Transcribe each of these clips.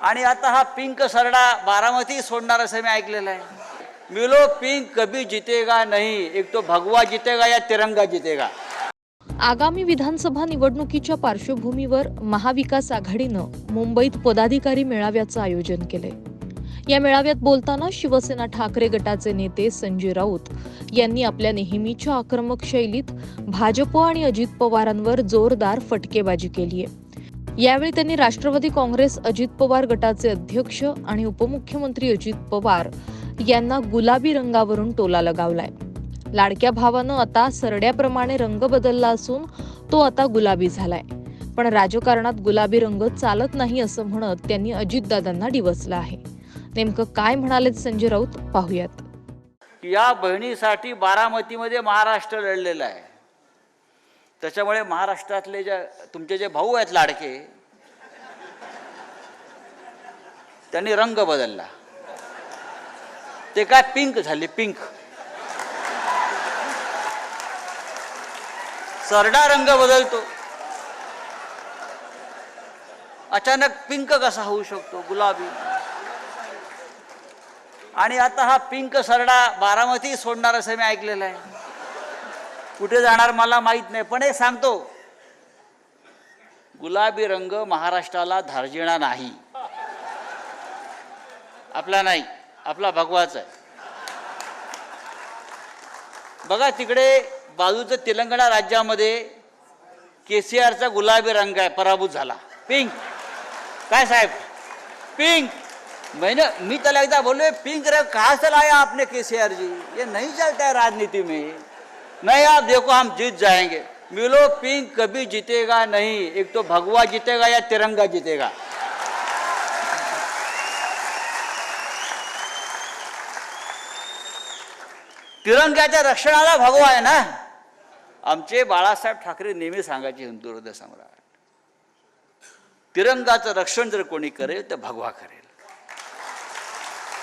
आणि आता हा पिंक सरडा बारामती सोडणार असं मी ऐकलेलं आहे. मिलो पिंक कभी जितेगा नाही एक तो भगवा जितेगा या तिरंगा जितेगा. आगामी विधानसभा निवडणुकीच्या पार्श्वभूमीवर महाविकास आघाडीनं मुंबईत पदाधिकारी मेळाव्याचं आयोजन केलंय. या मेळाव्यात बोलताना शिवसेना ठाकरे गटाचे नेते संजय राऊत यांनी आपल्या नेहमीच्या आक्रमक शैलीत भाजप आणि अजित पवारांवर जोरदार फटकेबाजी केली आहे यावेळी त्यांनी राष्ट्रवादी काँग्रेस अजित पवार गटाचे अध्यक्ष आणि उपमुख्यमंत्री अजित पवार यांना गुलाबी रंगावरून टोला लगावलाय. लाडक्या भावानं आता सरड्याप्रमाणे रंग बदलला असून तो आता गुलाबी झालाय. पण राजकारणात गुलाबी रंग चालत नाही असं म्हणत त्यांनी अजितदादांना डिवचलं आहे. नेमकं काय म्हणाले संजय राऊत पाहूयात. या बहिणीसाठी बारामतीमध्ये महाराष्ट्र लढलेला आहे. त्याच्यामुळे महाराष्ट्रातले जे तुमचे जे भाऊ आहेत लाडके त्यांनी रंग बदलला. ते काय पिंक झाले पिंक सरडा रंग बदलतो. अचानक पिंक कसा होऊ शकतो? गुलाबी. आणि आता हा पिंक सरडा बारामती सोडणार असं मी ऐकलेलं आहे. कुठे जाणार मला माहीत नाही पण हे सांगतो. गुलाबी रंग महाराष्ट्राला धार्जिणा नाही. आपला नाही आपला भगवाच आहे. बघा तिकडे बाजूचं तेलंगणा राज्यामध्ये के सी आरचा गुलाबी रंग आहे पराभूत झाला. पिंक. काय साहेब? पिंक. मैंने मी त्याला एकदा बोललो पिंक रंग कहाँ से लाया आपने के सी आर जी ये नहीं चलता है राजनीति में. नहीं आप देखो हम जीत जाएंगे। मिलो पिंक कभी जीतेगा नहीं। एक तो भगवा जीतेगा या तिरंगा जीतेगा। तिरंग्याच्या रक्षणाला भगवा आहे ना? आमचे बाळासाहेब ठाकरे नेहमी सांगायचे हिंदू हृदय सम्राट. तिरंगाचं रक्षण जर कोणी करेल तर भगवा करेल.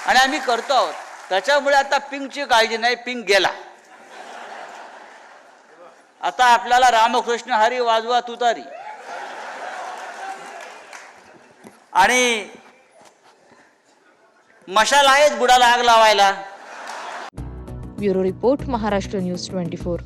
आणि आम्ही करतो आहोत. त्याच्यामुळे आता पिंकची काळजी नाही पिंक गेला. आता आपल्याला रामकृष्ण हरी वाजवा तुतारी आणि मशाल आहेच बुडाला आग लावायला. Bureau report Maharashtra news twenty four.